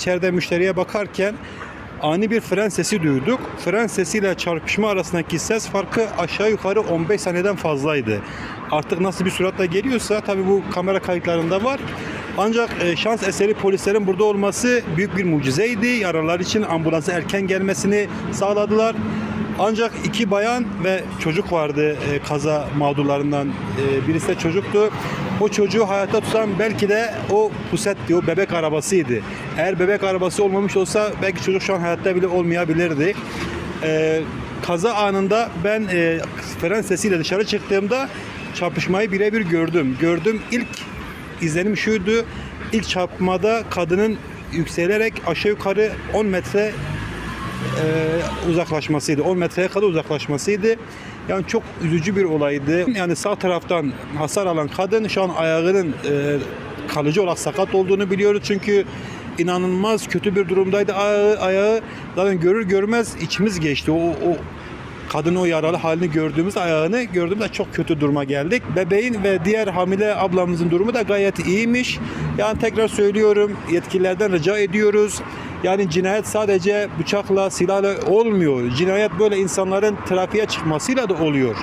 içeride müşteriye bakarken ani bir fren sesi duyduk. Fren sesiyle çarpışma arasındaki ses farkı aşağı yukarı 15 saniyeden fazlaydı. Artık nasıl bir süratle geliyorsa tabii bu kamera kayıtlarında var. Ancak e, şans eseri polislerin burada olması büyük bir mucizeydi. Yaralılar için ambulansın erken gelmesini sağladılar. Ancak iki bayan ve çocuk vardı e, kaza mağdurlarından. E, birisi de çocuktu. O çocuğu hayatta tutan belki de o pusetti, o bebek arabasıydı. Eğer bebek arabası olmamış olsa belki çocuk şu an hayatta bile olmayabilirdi. E, kaza anında ben e, fren sesiyle dışarı çıktığımda çarpışmayı birebir gördüm. Gördüm ilk izlenim şuydu. İlk çarpmada kadının yükselerek aşağı yukarı 10 metre e, uzaklaşmasıydı. 10 metreye kadar uzaklaşmasıydı. Yani çok üzücü bir olaydı. Yani sağ taraftan hasar alan kadın şu an ayağının e, kalıcı olarak sakat olduğunu biliyoruz. Çünkü inanılmaz kötü bir durumdaydı. Ayağı, ayağı zaten görür görmez içimiz geçti. O, o kadın o yaralı halini gördüğümüz ayağını gördüğümüzde çok kötü duruma geldik. Bebeğin ve diğer hamile ablamızın durumu da gayet iyiymiş. Yani tekrar söylüyorum yetkililerden rica ediyoruz. Yani cinayet sadece bıçakla, silahla olmuyor. Cinayet böyle insanların trafiğe çıkmasıyla da oluyor.